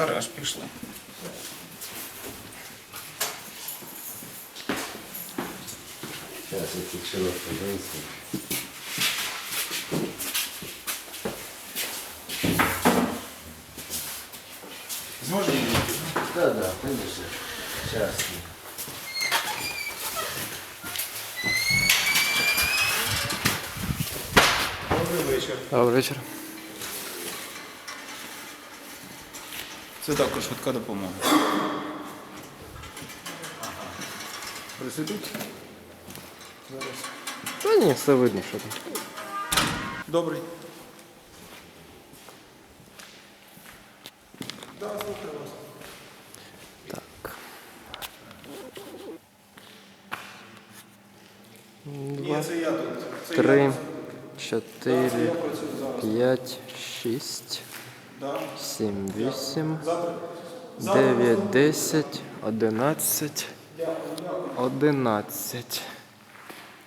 гараж пішли. Сейчас я фиксировку пожалуйста. Зможемо? Да, да, конечно. Сейчас. Добрий вечір. Добрий вечір. Це також швидка допомога. Присидіть. Зараз. Та ні, все видно, що там. Добрий. Так. Ні, це я тут. Це Три, я. чотири, Це я працюю зараз. п'ять, шість, Да. сім, вісім, Завтра. Завтра дев'ять, десять, одинадцять, одинадцять.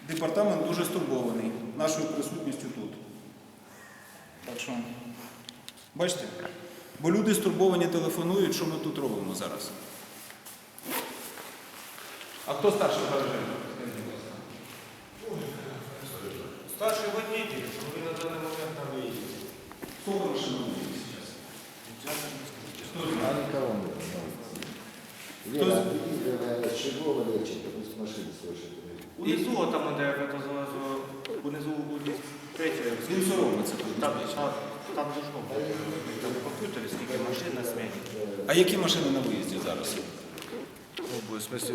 Департамент дуже стурбований нашою присутністю тут. Так що, бачите? Бо люди стурбовані телефонують, що ми тут робимо зараз. А хто старший в гаражі? Старший водитель, вы на данный момент на выезде. Сколько машин Унизу, там, де унизу униз третє. Там, там, там. Комп'ютері скільки машин на смені. А які машини на виїзді зараз? Ну, в смысле,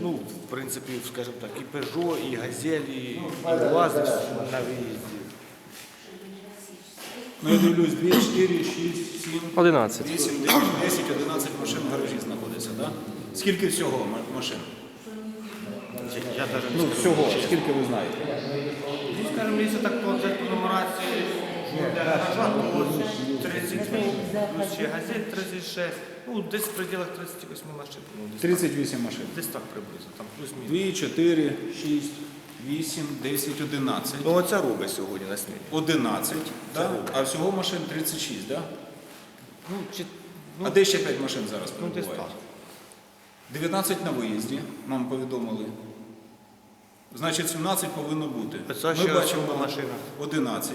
ну, в принципі, скажімо так, і Peugeot, і Газель, і, і УАЗ на виїзді. Ну, я дивлюсь, 2, 4, 6, 7, Одинадцять. 8, 9, 10, 11 машин в гаражі знаходиться, так? Скільки всього ма- машин? Я даже не Ну, скажу. всього, скільки ви знаєте? Ну, скажімо, якщо так по, взяти по нумерації, для гаража, то 32, плюс ще Газель 36, ну, десь в пределах 38 машин. Ну, десь, 38 машин. десь так приблизно, там плюс-мінус. 2, 4, 6, 8, 10, 11. Ну, оця робить сьогодні на сміні. 11, да? а всього машин 36, да? Ну, чи, А де ще 5 машин зараз ну, десь перебувають? так. 19 на виїзді, нам повідомили. Значить, 17 повинно бути. Це ще особа машина. 11.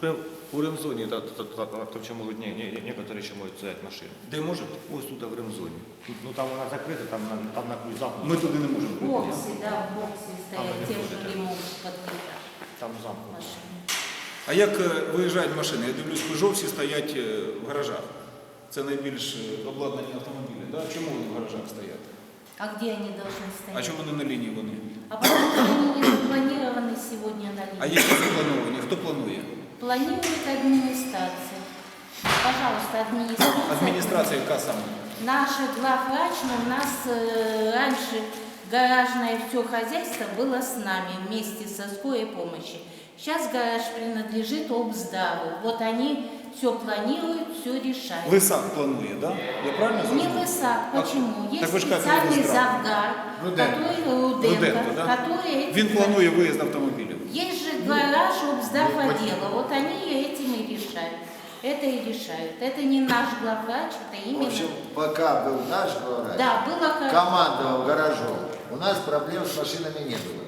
Прям У ремзоні, да, та- та- та- там ще можуть, ні, ні, ні, некоторі ще можуть взяти машину. Де можуть? Ось тут в ремзоні. Тут, ну там вона закрита, там на, там на ключ замкнуто. Ми туди не можемо прийти. Боксы, да, в боксе стоят, те, что не могут подкрыть Там замкнуто. машины. А як е, виїжджають машини? Я дивлюсь, Peugeot всі стоять е, в гаражах. Це найбільш е, обладнані автомобілі. Да? Чому вони в гаражах стоять? А где они должны А стоять? чому не на лінії вони? А потому что они не запланированы сегодня на А линии. які заплановані? Хто планує? Планирует администрация. Пожалуйста, администрация. Адміністрація яка саме? Наша главврач, но у нас э, раньше гаражное все хозяйство было с нами вместе со скорой помощи. Сейчас гараж принадлежит обздаву. Вот они все планируют, все решают. Лисак планує, да? Я правильно Не зрозумів? высак. А, Почему? Есть так вы же как специальный регистратор. завгар, Руденко. который Руденко, Руденко, да? который этим Він планує виїзд автомобілів. Есть же обздав отдела. Вот они этим и решают. Это и решают. Это не наш главврач, это В именно... общем, пока был наш главврач, Да, было командовал гаражом, у нас проблем с машинами не было.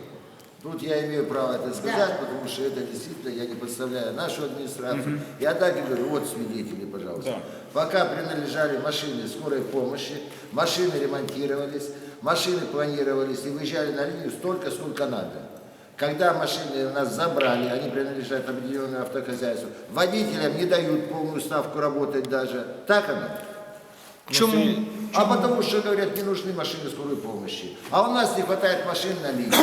Тут я имею право это сказать, потому что это действительно, я не подставляю нашу администрацию. Я так и говорю, вот свидетели, пожалуйста. Да. Пока принадлежали машины скорой помощи, машины ремонтировались, машины планировались и выезжали на линию столько, сколько надо. Когда машины у нас забрали, они принадлежат определенному автохозяйству, водителям не дают полную ставку работать даже. Так оно? Чому? А потому что, говорят, не нужны машины скорой помощи. А у нас не хватает машин на линии.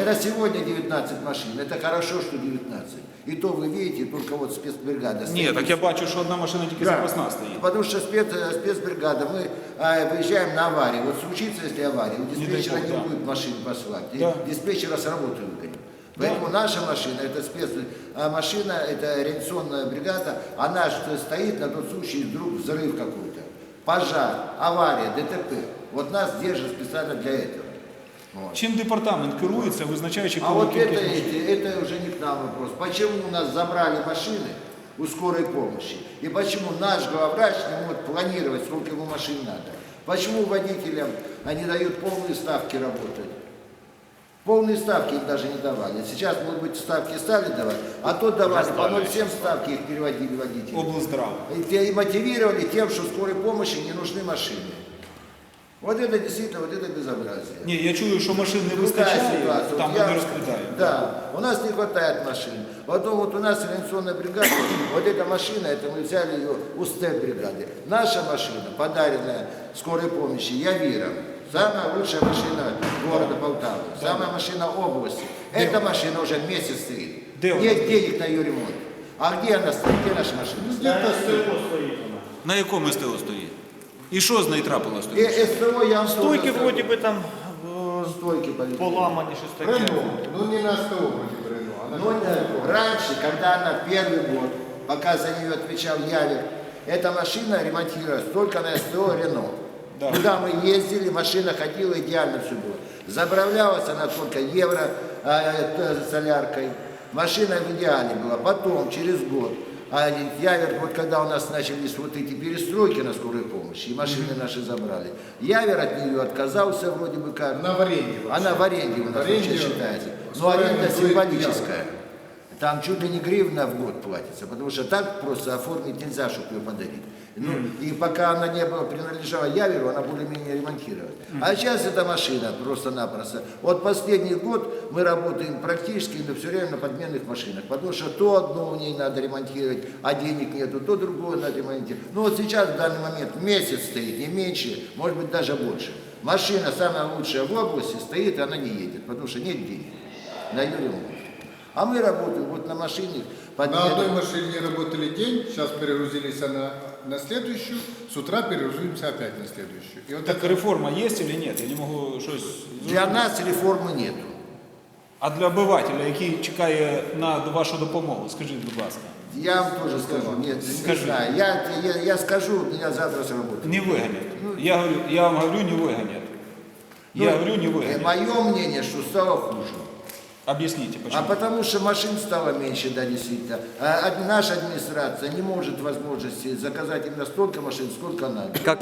Это сегодня 19 машин. Это хорошо, что 19. И то вы видите, только вот спецбригада Ні, стоит. так я бачу, що одна машина тільки Да. запасна стоїть. Потому что спец, э, спецбригада, мы а, выезжаем на аварию. Вот случится, если авария, у диспетчера дай не, бог, да. будет машин послать. И Да. Диспетчера с работы выгоним. Поэтому наша машина, это спец, а машина, это ориентационная бригада, она что стоит на тот случай, вдруг взрыв какой-то, пожар, авария, ДТП. Вот нас держат специально для этого. Вот. Чим департамент керується, визначаючи А повну вот это, кількість машин? эти- это уже не к нам вопрос. Почему у нас забрали машины, у скорой помощи. И почему наш главврач не может планировать, сколько ему машин надо? Почему водителям они дают полные ставки работать? Полные ставки им даже не давали. Сейчас, может быть, ставки стали давать, а то давали по 0,7 ставки их переводили водители. Облздрав. И те- и мотивировали тем, что скорой помощи не нужны машины. Вот это действительно, вот это безобразие. Ні, я чую, що машин не Другая вистачає, ситуация. там Вот я- вони розповідають. Да, у нас не хватает машин. Потом вот у нас организационная бригада, вот эта машина, это мы взяли ее у степ-бригады. Наша машина, подаренная скорой помощи, Явира, самая лучшая машина города Полтавы, самая машина области. Эта машина уже месяц стоит. Где она Нет денег на ее ремонт. А где она стоит? Где наша машина? стоит? На якому СТО стоїть? І що з нею трапилось И тоді? СТО я вам Стойки тоже скажу. вроді би там е, Стойки полетели. поламані, щось таке. Рено. Ну не на 100 вроде бы Рено. Она Но э, раньше, когда она первый год, пока за нее отвечал Явик, эта машина ремонтировалась только на СТО Рено. Да. Куда мы ездили, машина ходила, идеально все было. Заправлялась она только евро э, соляркой. Машина в идеале была. Потом, через год, а Явер, вот когда у нас начались вот эти перестройки на скорой помощи, и машины наши забрали, Явер от нее отказался вроде бы как. Она в аренде вообще. Она в аренде у нас В аренде вообще считается. Но аренда символическая. Там чуть ли не гривна в год платится, потому что так просто оформить нельзя, чтобы ее подарить. Ну, и пока она не была, принадлежала Яверу, она более-менее ремонтировалась. А сейчас эта машина просто-напросто. Вот последний год мы работаем практически но все время на подменных машинах, потому что то одно у ней надо ремонтировать, а денег нету, то другое надо ремонтировать. Ну вот сейчас в данный момент месяц стоит, не меньше, может быть даже больше. Машина самая лучшая в области стоит, она не едет, потому что нет денег на ремонт. А мы работаем вот на машине. На подменных. одной машине работали день, сейчас перегрузились на, на следующую, с утра перегрузимся опять на следующую. И вот Так реформа є чи ні? Я не можу щось. Для нас реформы нету. А для обивателя, який чекає на вашу допомогу, скажіть, будь ласка, Я вам тоже скажу, нет, не Скажи. знаю. Я, я, я скажу, меня завтра сработает. не виганять. Я, говорю, я вам говорю, не виганять. Я говорю, не выгонят. Мое мнение, что стало хуже. Объясните, А почему. потому что машин стало меньше, да, действительно. А наша администрация не может возможности заказать именно столько машин, сколько надо. Как